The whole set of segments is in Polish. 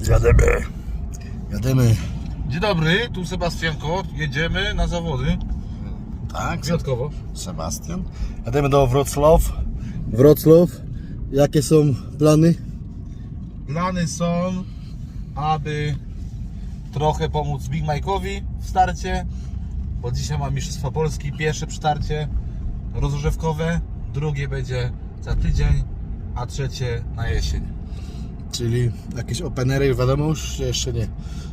Jademy. Jademy. Dzień dobry, tu Sebastianko. Jedziemy na zawody. Tak, Wyjątkowo. Sebastian. Jademy do Wrocław. Wrocław. Jakie są plany? Plany są, aby trochę pomóc Big Mike'owi w starcie. Bo dzisiaj ma Mistrzostwa Polski. Pierwsze przytarcie rozgrzewkowe. Drugie będzie za tydzień, a trzecie na jesień. Czyli jakieś openery, wiadomo już, jeszcze nie.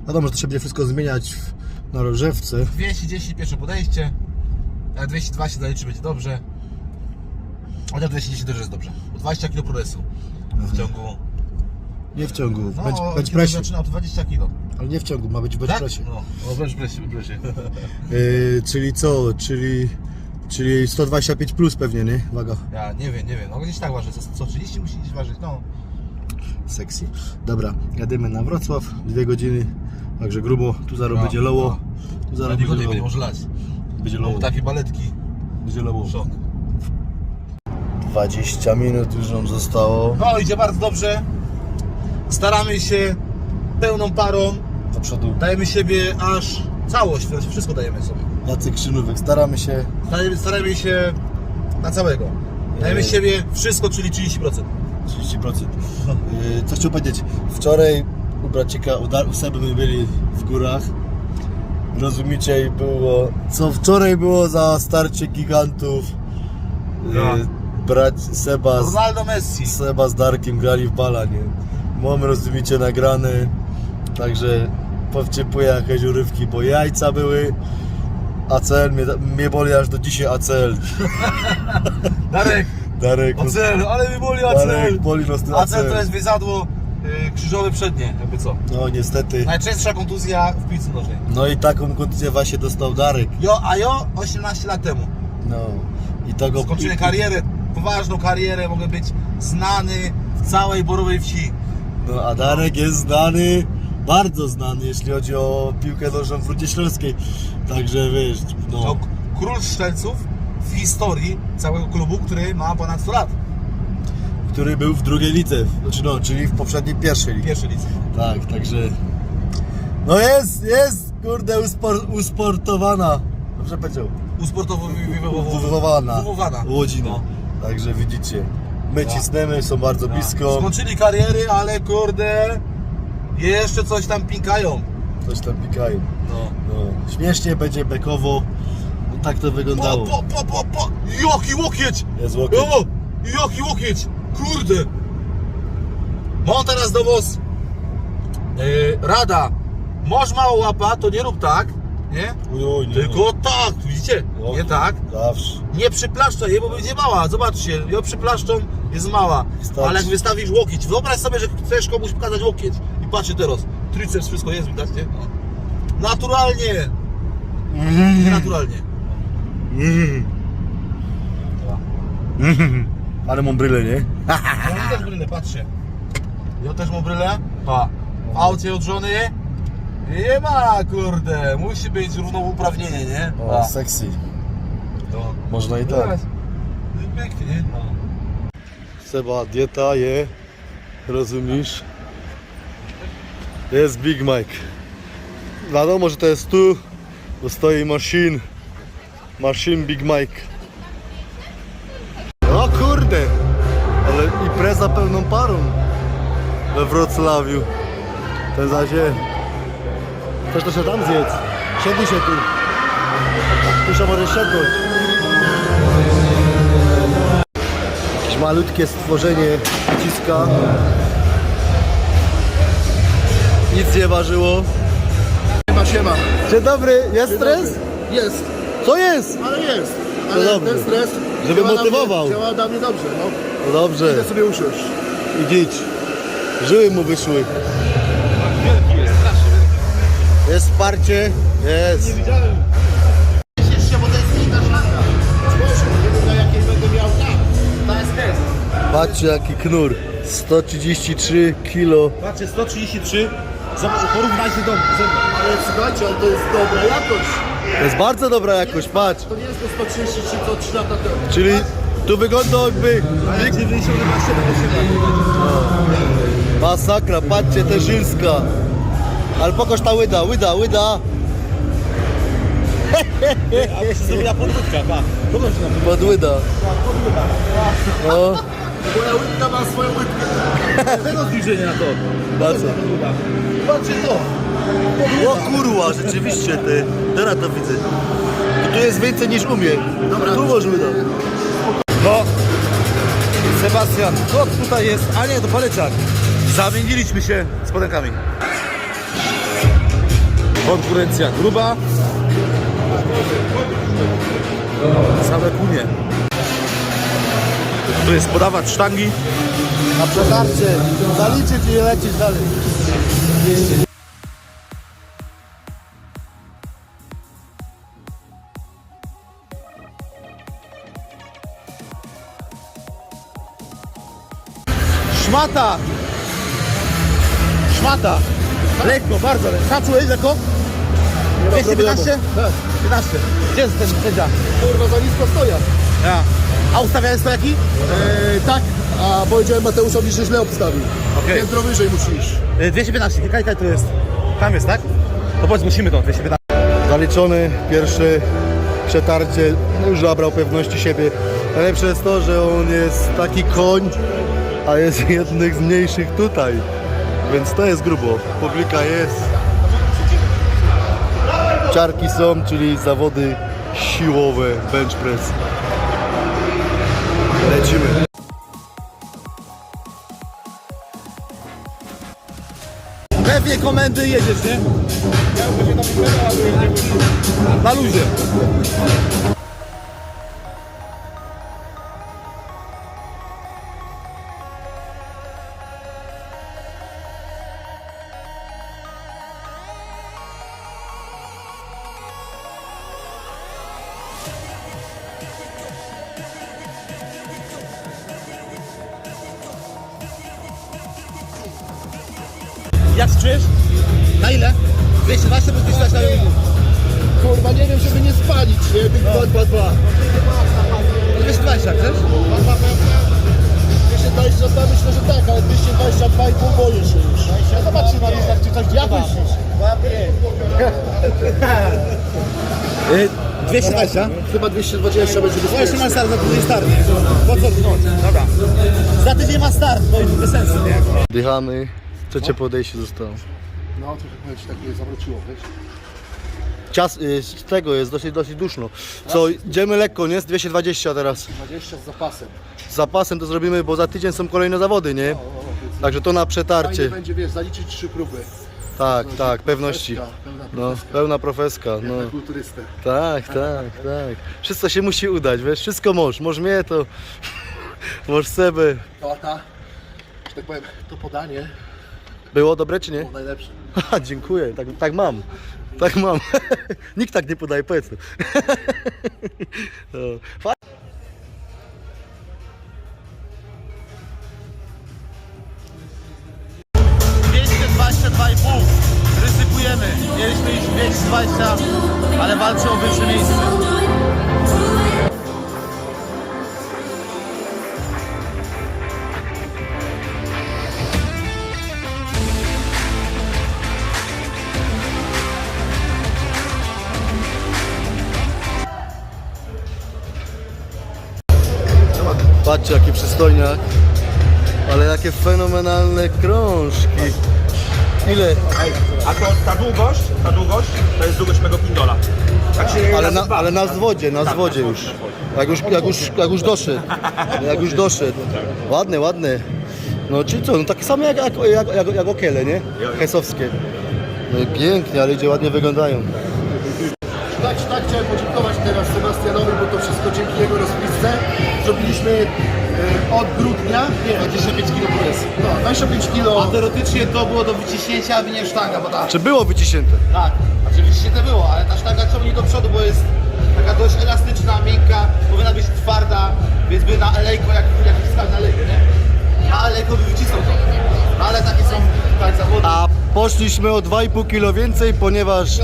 Wiadomo, że to się będzie wszystko zmieniać w, na rożewce. 210 pierwsze podejście. A 202 się zaliczy będzie dobrze. Chociaż 210 też jest dobrze. Bo 20 kg progresu w ciągu. Nie w ciągu, No, bench kiedy pressie. zaczyna od 20 kg. Ale nie w ciągu, ma być w Tak? pressie. No, o bench pressie, bench pressie. Yy, czyli co? Czyli, czyli 125 plus pewnie, nie? Waga. Ja nie wiem, nie wiem. No gdzieś tak waży. Co, co 30 musi gdzieś ważyć? No. Sexy. Dobra, jadymy na Wrocław, dwie godziny. Także grubo, tu zaraz No, będzie loło. no. Tu Za zaraz będzie będzie loło. może lać. Będzie No, loło. takie baletki. Będzie loło. Szok. 20 minut już nam zostało. No idzie bardzo dobrze. Staramy się pełną parą. Do przodu. Dajemy siebie aż całość, wszystko dajemy sobie. Jacek Krzynówek, staramy się. Staramy, staramy się na całego. Dajemy siebie wszystko, czyli 30%. 30%. Yy, co chciał powiedzieć? Wczoraj u Bracieka, u, Dar- u Seby my byli w górach. Rozumiecie, i było. Co wczoraj było za starcie gigantów. Yy, No. brać Seba z, Ronaldo Messi. Seba z Darkiem grali w bala, nie? Mam rozumiecie nagrane. Także powciepuję jakieś urywki, bo jajca były. ACL mnie, mnie boli aż do dzisiaj ACL. Darek, Darek, no- Ocel, ale mi boli Darek Ocel. boli nas ten Acel to jest wyzadło y, krzyżowe przednie, jakby co. No niestety. Najczęstsza kontuzja w piłce nożnej. No i taką kontuzję właśnie dostał Darek. Jo, a jo 18 lat temu. No. I to go... Skończyłem karierę, poważną karierę, mogę być znany w całej Borowej Wsi. No a Darek jest znany, bardzo znany, jeśli chodzi o piłkę nożną w Rudzie Śląskiej. Także wiesz, no. k- król strzelców w historii całego klubu, który ma ponad 100 lat. Który był w drugiej lidze, znaczy no, czyli w poprzedniej pierwszej lidze. Pierwszy licy. Tak, także. No jest, jest, kurde, uspor, usportowana. Dobrze powiedział. Usportowowana. Uwowana. Łodzi, no. Także widzicie. My cisnemy, są bardzo blisko. Skończyli kariery, ale kurde, jeszcze coś tam pikają. Coś tam pikają. No. No. Śmiesznie będzie bekowo. No, tak to wyglądało. po, po, po, po, jaki łokieć! Jest łokieć. O, jaki łokieć! Kurde! Mam teraz do was yy, rada. Masz mało łapa, to nie rób tak, nie? Nie, Tylko tak, widzicie? no. Nie tak. Zawsze. Nie przyplaszczaj jej, bo będzie mała. Zobaczcie, ją przyplaszczą, jest mała. Wystarczy. Ale jak wystawisz łokieć, wyobraź sobie, że chcesz komuś pokazać łokieć. I patrzcie teraz, triceps, wszystko jest, widać, nie? No. Naturalnie, nie naturalnie. Ale mam bryle, nie? Ja też brylę, patrzcie. Ja też mam brylę. Pa. W aucie od żony nie ma, kurde. Musi być równouprawnienie, nie? O, Pa. sexy. No. Można i tak. Zobacz. Pięknie, nie? No. Seba, dieta je. Rozumiesz? Jest Big Mike. Wiadomo, że to jest tu, bo stoi machine. Machine Big Mike. O kurde! Ale impreza pełną parą we Wrocławiu. Ten zasie. Też to się tam zjedz. Siedli się tu. Tu się może siednąć. Jakieś malutkie stworzenie ciska. Nic nie ważyło. Siema, siema. Dzień dobry, jest stres? Jest, Co jest? ale jest. Ale dobrze. ten stres Żeby działa na motywował. Mnie, działa na mnie dobrze, no. No dobrze, Idę sobie usiąść. idź. Żyły mu wyszły. Jest wsparcie? Jest. Ciesz się, bo to jest inna szlanga. Spójrz, nie wiem na jakiej będę miał tak. To jest test. Patrzcie jaki knur. 133 kilo. Patrzcie, 133. Zobacz, porównajcie do ze mną. Ale słuchajcie, ale to jest dobra jakość. To jest bardzo dobra jakość, patrz. To nie jest to 133, co 3 lata temu. Czyli tu wygląda jakby... A jak 90 na 7, 8 lat. Masakra, patrzcie, te żylska. Ale pokaż ta łyda, łyda, łyda. Zrobiła podwódka, pa. Pokaż nam. No, Moja łydka ma swoją łydkę. Tego zbliżenia na to. bardzo. Patrzcie to. O kurwa, rzeczywiście ty. Teraz to widzę. Tu jest więcej niż umie. Dobra, tu może łyda. No. Sebastian, co tutaj jest? A nie, to paleciak. Zamieniliśmy się z podenkami. Konkurencja gruba. Same kunie. Tu jest podawacz sztangi. Na przetarcie. Zaliczyć i lecieć dalej. Szmata! Szmata! Lekko, bardzo lekko. Szacujesz lekko? 215? Tak. 15. Gdzie jest ten sędzia? Kurwa, za nisko stoja. Ja. A ustawiałeś stojaki? Eee, tak, a powiedziałem Mateuszowi, że źle obstawił. Okej. Piętro wyżej musisz. Y, 215, kaj, kaj to jest? Tam jest, tak? To powiedz, musimy to, 215. Zaliczony pierwsze przetarcie, no już nabrał pewności siebie. Najlepsze jest to, że on jest taki koń, a jest jednych z mniejszych tutaj. Więc to jest grubo. Publika jest. Ciarki są, czyli zawody siłowe, bench press. Lecimy. Pewnie komendy jedziesz, nie? Na luzie. Jak czujesz? Na ile? 220 bym 220 na rynku. Kurwa, nie wiem, żeby nie spalić, nie? Dwa, dwa, dwa. 220, chcesz? 222 myślę, że tak, ale 222,5 boję się już. Zobaczcie na listach, czy coś Jak myślisz? Y, 220? Chyba 220 będzie No jeszcze ma start, za tydzień start. Po co? Dobra. Za tydzień ma start, jest bez sensu, nie? Dychamy. Trzecie podejście zostało. No, trochę powiem ci tak mnie zawróciło, wiesz? Cias, y, z tego jest dosyć, dosyć duszno. Co, idziemy lekko, nie? Z 220 teraz. 20 z zapasem. Z zapasem to zrobimy, bo za tydzień są kolejne zawody, nie? Także to na Fajnie przetarcie. będzie, wiesz, zaliczyć trzy próby. Tak, tak, pewności. Profeska, Pełna No, profeska. pełna profeska, no. Na kulturystę. Tak, tak, tak. Wszystko się musi udać, wiesz? Wszystko możesz. Możesz mnie, to... Możesz sobie. To ta, że tak powiem, to podanie Było dobre czy nie? było najlepsze. Haha, dziękuję, tak, tak mam. Tak mam. Nikt tak nie podaje, powiedz. to. No. Fa- 222,5. Ryzykujemy. Mieliśmy iść 220, ale walczę o wyższe miejsce. Patrzcie, jaki przystojniak. Ale jakie fenomenalne krążki. Ile? A to ta długość, ta długość to jest długość mego pindola. Tak się Ale na, nazywa. ale na zwodzie, na Tak, zwodzie już. Jak już, jak już, jak już doszedł. Jak już doszedł. Ładne, ładne. No czyli co, no takie same jak, jak, jak, jak, jak okiele, nie? Hesowskie. No i pięknie, ale idzie ładnie wyglądają. Tak, tak chciałem podziękować teraz Sebastianowi, bo to wszystko dzięki jego rozpisce zrobiliśmy e, od grudnia, nie, 25 kg press. no, 25 A kilo. teoretycznie to było do wyciśnięcia, a nie sztanga, bo tak. Czy było wyciśnięte? Tak, znaczy wyciśnięte było, ale ta sztanga ciągnie do przodu, bo jest taka dość elastyczna, miękka, powinna być twarda, więc by na elejko, jak, jak na elejko, nie? Na elejko by wycisnął to. No ale takie są tutaj zawody. A poszliśmy o 2,5 kg więcej, ponieważ.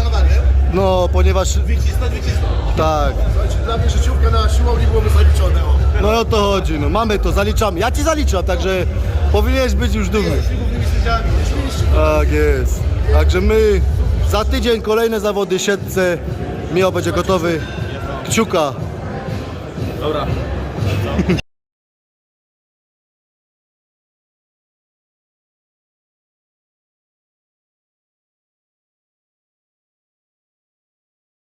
No, ponieważ... Wycisnąć, wycisnąć. Tak. Słuchajcie, dla mnie życiówka na siłowni byłoby zaliczone. O. No o to chodzi, no mamy to, zaliczam. Ja ci zaliczam, także powinieneś być już dumny. Tak jest. Także my za tydzień kolejne zawody siedce. Miło będzie gotowy. Kciuka. Dobra.